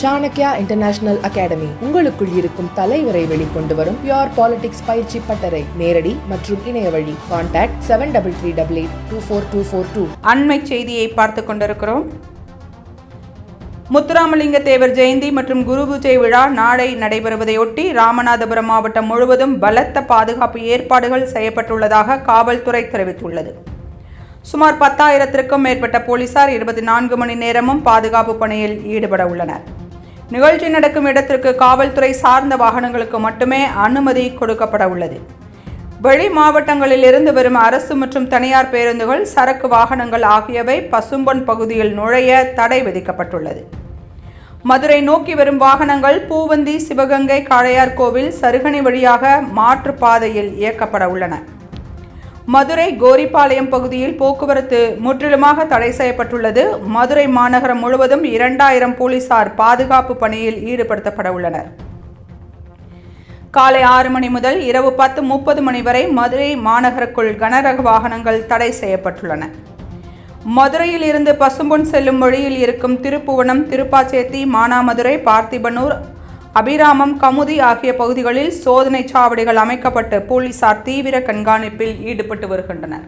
Chanakya international academy உங்களுக்குள் இருக்கும் தலைவரை வெளிக்கொண்டு வரும் பியோர் பாலிடிக்ஸ் பயிற்சி பட்டறை. நேரடி மற்றும் இணைய வழி. Contact seven double three double eight two four two four two அண்மை செய்தியை பார்த்து கொண்டிருக்கிறோம். முத்துராமலிங்க தேவர் ஜெயந்தி மற்றும் குரு பூஜை விழா நாளை நடைபெறுவதையொட்டி ராமநாதபுரம் மாவட்டம் முழுவதும் பலத்த பாதுகாப்பு ஏற்பாடுகள் செய்யப்பட்டுள்ளதாக காவல்துறை தெரிவித்துள்ளது. சுமார் பத்தாயிரத்திற்கும் மேற்பட்ட போலீசார் இருபத்தி நான்கு மணி நேரமும் பாதுகாப்பு பணியில் ஈடுபட உள்ளனர். நிகழ்ச்சி நடக்கும் இடத்திற்கு காவல்துறை சார்ந்த வாகனங்களுக்கு மட்டுமே அனுமதி கொடுக்கப்பட உள்ளது. வெளி மாவட்டங்களில் இருந்து வரும் அரசு மற்றும் தனியார் பேருந்துகள் சரக்கு வாகனங்கள் ஆகியவை பசும்பொன் பகுதியில் நுழைய தடை விதிக்கப்பட்டுள்ளது. மதுரை நோக்கி வரும் வாகனங்கள் பூவந்தி சிவகங்கை காளையார் கோவில் சருகணி வழியாக மாற்றுப்பாதையில் இயக்கப்பட உள்ளன. மதுரை கோரிப்பாளையம் பகுதியில் போக்குவரத்து முற்றிலுமாக தடை செய்யப்பட்டுள்ளது. மதுரை மாநகரம் முழுவதும் இரண்டாயிரம் போலீசார் பாதுகாப்பு பணியில் ஈடுபடுத்தப்பட உள்ளனர். காலை ஆறு மணி முதல் இரவு பத்து முப்பது மணி வரை மதுரை மாநகருக்குள் கனரக வாகனங்கள் தடை செய்யப்பட்டுள்ளன. மதுரையில் இருந்து பசும்பொன் செல்லும் வழியில் இருக்கும் திருப்புவனம் திருப்பாச்சேத்தி மானாமதுரை பார்த்திபனூர் அபிராமம் கமுதி ஆகிய பகுதிகளில் சோதனை சாவடிகள் அமைக்கப்பட்டு போலீசார் தீவிர கண்காணிப்பில் ஈடுபட்டு வருகின்றனர்.